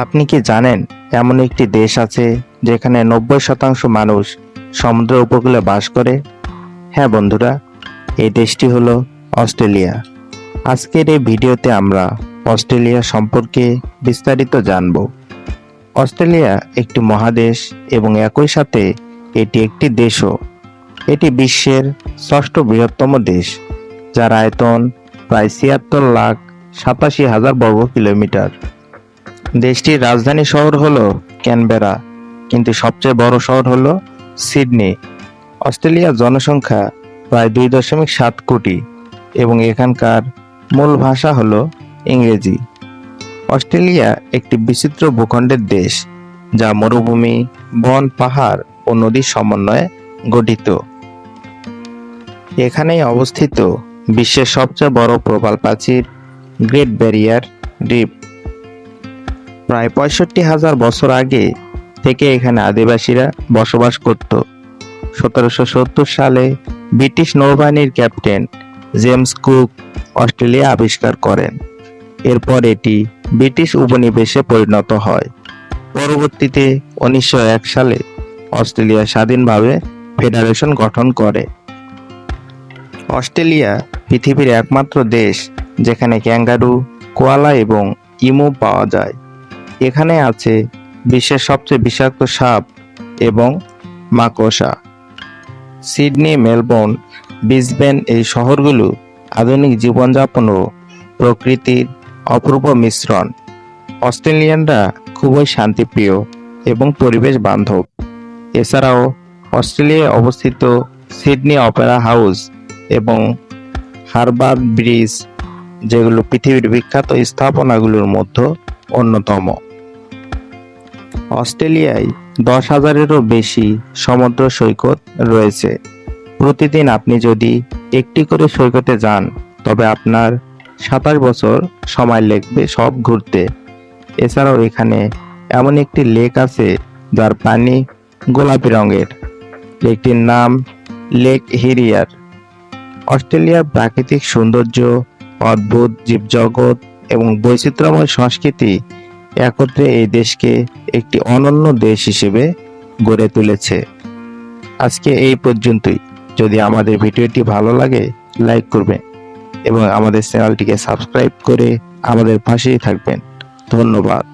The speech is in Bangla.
আপনি কি জানেন, এমন একটি দেশ আছে যেখানে নব্বই শতাংশ মানুষ সমুদ্র উপকূলে বাস করে? হ্যাঁ বন্ধুরা, এই দেশটি হলো অস্ট্রেলিয়া। আজকের এই ভিডিওতে আমরা অস্ট্রেলিয়া সম্পর্কে বিস্তারিত জানব। অস্ট্রেলিয়া একটি মহাদেশ এবং একই সাথে এটি একটি দেশও। এটি বিশ্বের ষষ্ঠ বৃহত্তম দেশ, যার আয়তন প্রায় ছিয়াত্তর লাখ সাতাশি হাজার বর্গ কিলোমিটার দেশটির রাজধানী শহর হলো ক্যানবেরা, কিন্তু সবচেয়ে বড় শহর হলো সিডনি। অস্ট্রেলিয়ার জনসংখ্যা প্রায় দুই দশমিক সাত কোটি এবং এখানকার মূল ভাষা হলো ইংরেজি। অস্ট্রেলিয়া একটি বিচিত্র ভূখণ্ডের দেশ, যা মরুভূমি, বন, পাহাড় ও নদীর সমন্বয়ে গঠিত। এখানেই অবস্থিত বিশ্বের সবচেয়ে বড় প্রবাল প্রাচীর গ্রেট ব্যারিয়ার রিফ প্রায় পঁয়ষট্টি হাজার বছর আগে থেকে এখানে আদিবাসীরা বসবাস করত। সতেরোশো সত্তর সালে ব্রিটিশ নৌবাহিনীর ক্যাপ্টেন জেমস কুক অস্ট্রেলিয়া আবিষ্কার করেন। এরপর এটি ব্রিটিশ উপনিবেশে পরিণত হয়। পরবর্তীতে উনিশশো এক সালে অস্ট্রেলিয়া স্বাধীনভাবে ফেডারেশন গঠন করে। অস্ট্রেলিয়া পৃথিবীর একমাত্র দেশ যেখানে ক্যাঙ্গারু, কোয়ালা এবং ইমু পাওয়া যায়। এখানে আছে বিশ্বের সবচেয়ে বিষাক্ত সাপ এবং মাকড়সা। সিডনি, মেলবোর্ন, ব্রিসবেন এই শহরগুলো আধুনিক জীবনযাপন ও প্রকৃতির অপূর্ব মিশ্রণ। অস্ট্রেলিয়ানরা খুবই শান্তিপ্রিয় এবং পরিবেশ বান্ধব। এছাড়াও অস্ট্রেলিয়ায় অবস্থিত সিডনি অপেরা হাউস এবং হারবার ব্রিজ, যেগুলো পৃথিবীর বিখ্যাত স্থাপনাগুলোর মধ্যে অন্যতম। অস্ট্রেলিয়ায় দশ হাজারেরও বেশি সমুদ্র সৈকত রয়েছে। প্রতিদিন আপনি যদি একটি করে সৈকতে যান, তবে আপনার সাতাশ বছর সময় লাগবে সব ঘুরতে। এছাড়াও এখানে এমন একটি লেক আছে, যার পানি গোলাপি রঙের। লেকটির নাম লেক হিরিয়ার। অস্ট্রেলিয়ার প্রাকৃতিক সৌন্দর্য, অদ্ভুত জীবজগৎ এবং বৈচিত্র্যময় সংস্কৃতি একত্রে এই দেশকে একটি অনন্য দেশ হিসেবে গড়ে তুলেছে। আজকে এই পর্যন্তই। যদি আমাদের ভিডিওটি ভালো লাগে, লাইক করবেন এবং আমাদের চ্যানেলটিকে সাবস্ক্রাইব করে আমাদের পাশেই থাকবেন। ধন্যবাদ।